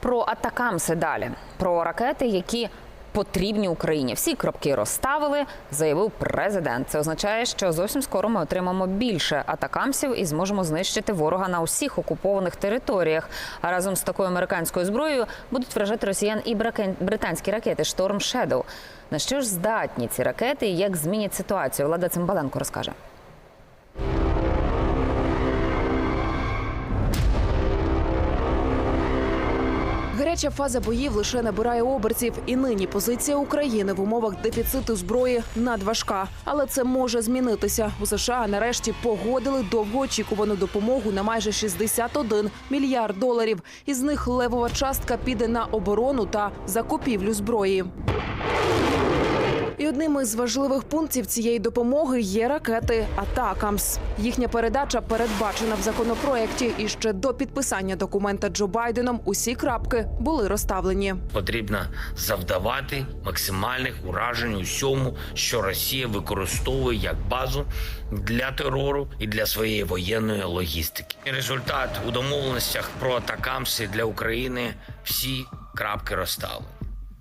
Про атакамси далі, про ракети, які потрібні Україні. Всі кропки розставили, заявив президент. Це означає, що зовсім скоро ми отримаємо більше атакамсів і зможемо знищити ворога на усіх окупованих територіях. А разом з такою американською зброєю будуть вражати росіян і британські ракети Шторм Shadow. На що ж здатні ці ракети і як змінять ситуацію? Влада Цимбаленко розкаже. Гаряча фаза боїв лише набирає обертів, і нині позиція України в умовах дефіциту зброї надважка. Але це може змінитися. У США нарешті погодили довгоочікувану допомогу на майже 61 мільярд доларів. Із них левова частка піде на оборону та закупівлю зброї. Одним із важливих пунктів цієї допомоги є ракети Атакамс. Їхня передача передбачена в законопроекті. І ще до підписання документа Джо Байденом усі крапки були розставлені. потрібно завдавати максимальних уражень усьому, що Росія використовує як базу для терору і для своєї воєнної логістики. Результат у домовленостях про атакамси для України всі крапки розставлені.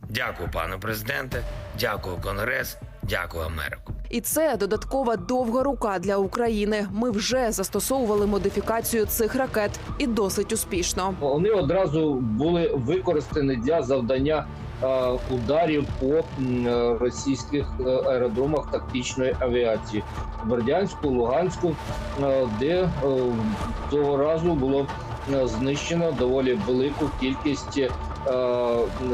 Дякую, пане президенте. Дякую, Конгрес. Дякую, Америку. І це додаткова довга рука для України. Ми вже застосовували модифікацію цих ракет і досить успішно. Вони одразу були використані для завдання е, ударів по російських е, аеродромах тактичної авіації Бердянську, Луганську, е, де того разу було знищено доволі велику кількість е,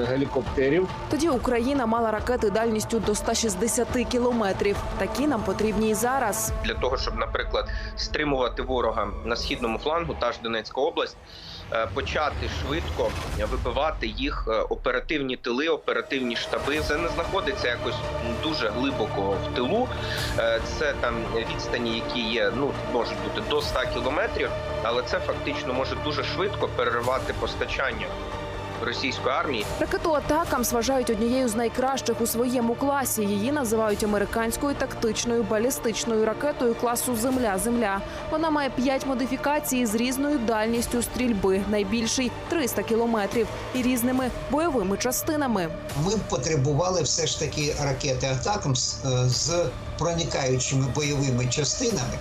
гелікоптерів. Тоді Україна мала ракети дальністю до 160 кілометрів. Такі нам потрібні і зараз. для того, щоб, наприклад, стримувати ворога на східному флангу, та ж Донецька область, е, почати швидко вибивати їх е, оперативні тили, оперативні штаби. Це не знаходиться якось дуже глибоко в тилу. Це там відстані, які є, ну можуть бути до 100 кілометрів, але це фактично може дуже швидко переривати постачання російської армії. Ракету Атакамс вважають однією з найкращих у своєму класі. Її називають американською тактичною балістичною ракетою класу Земля-Земля. Вона має п'ять модифікацій з різною дальністю стрільби, найбільший 300 кілометрів, і різними бойовими частинами. Ми б потребували все ж таки ракети Атакамс е, з проникаючими бойовими частинами,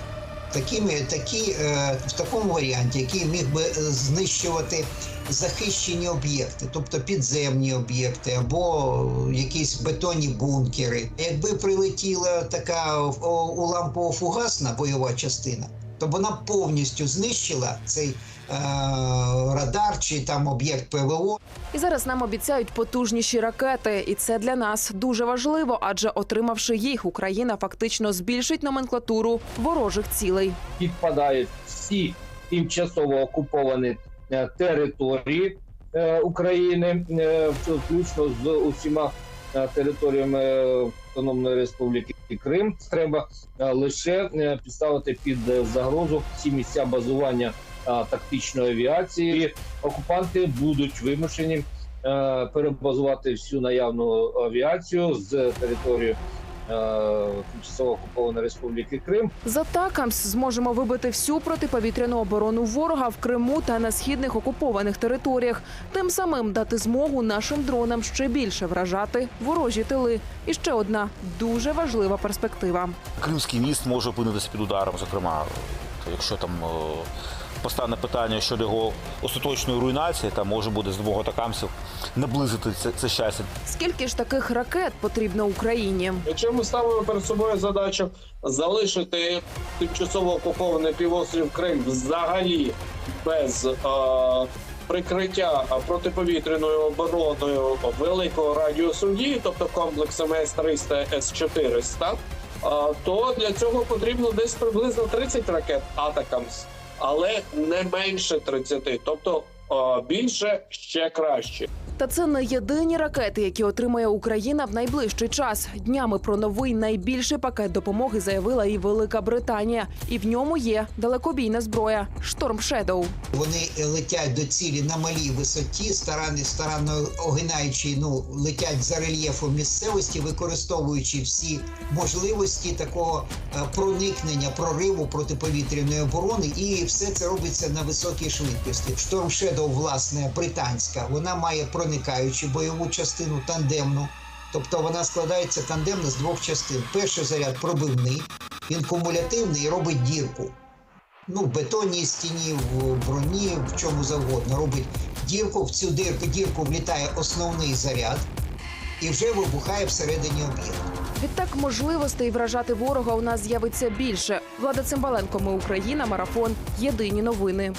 такими, такі, е, в такому варіанті, який міг би е, знищувати захищені об'єкти, тобто підземні об'єкти або якісь бетонні бункери. Якби прилетіла така о, уламково-фугасна бойова частина, то вона повністю знищила цей е, радар чи там об'єкт ПВО. І зараз нам обіцяють потужніші ракети, і це для нас дуже важливо, адже отримавши їх, Україна фактично збільшить номенклатуру ворожих цілей. підпадають всі тимчасово окуповані е, території е, України, е, включно з усіма е, територіями Автономної Республіки Крим. Треба е, лише е, підставити під е, загрозу всі місця базування тактичної авіації. І окупанти будуть вимушені перебазувати всю наявну авіацію з території тимчасово окупованої Республіки Крим З атакамс зможемо вибити всю протиповітряну оборону ворога в Криму та на східних окупованих територіях, тим самим дати змогу нашим дронам ще більше вражати ворожі тили. І ще одна дуже важлива перспектива. Кримський міст може опинитися під ударом, зокрема, то якщо там е, постане питання щодо його остаточної руйнації, там може буде з двох атакамсів наблизити це, це щастя. Скільки ж таких ракет потрібно Україні? Якщо ми ставимо перед собою задачу залишити тимчасово окупований півострів Крим взагалі без е, прикриття протиповітряною обороною великого радіусу дії, тобто комплексами С-300, С-400, е, то для цього потрібно десь приблизно 30 ракет Атакамс, але не менше 30, тобто більше ще краще. Та це не єдині ракети, які отримає Україна в найближчий час. Днями про новий найбільший пакет допомоги заявила і Велика Британія, і в ньому є далекобійна зброя Шторм Шедоу. Вони летять до цілі на малій висоті, старанно, старанно огинаючи, ну летять за рельєфом місцевості, використовуючи всі можливості такого е, проникнення, прориву протиповітряної оборони, і все це робиться на високій швидкості. Шторм Shadow Торнадо, власне, британська, вона має проникаючу бойову частину тандемну. Тобто вона складається тандемно з двох частин. Перший заряд пробивний, він кумулятивний і робить дірку. Ну, в бетонній стіні, в броні, в чому завгодно. Робить дірку, в цю дірку, дірку влітає основний заряд і вже вибухає всередині об'єкту. Відтак можливостей вражати ворога у нас з'явиться більше. Влада Цимбаленко, ми Україна, марафон. Єдині новини.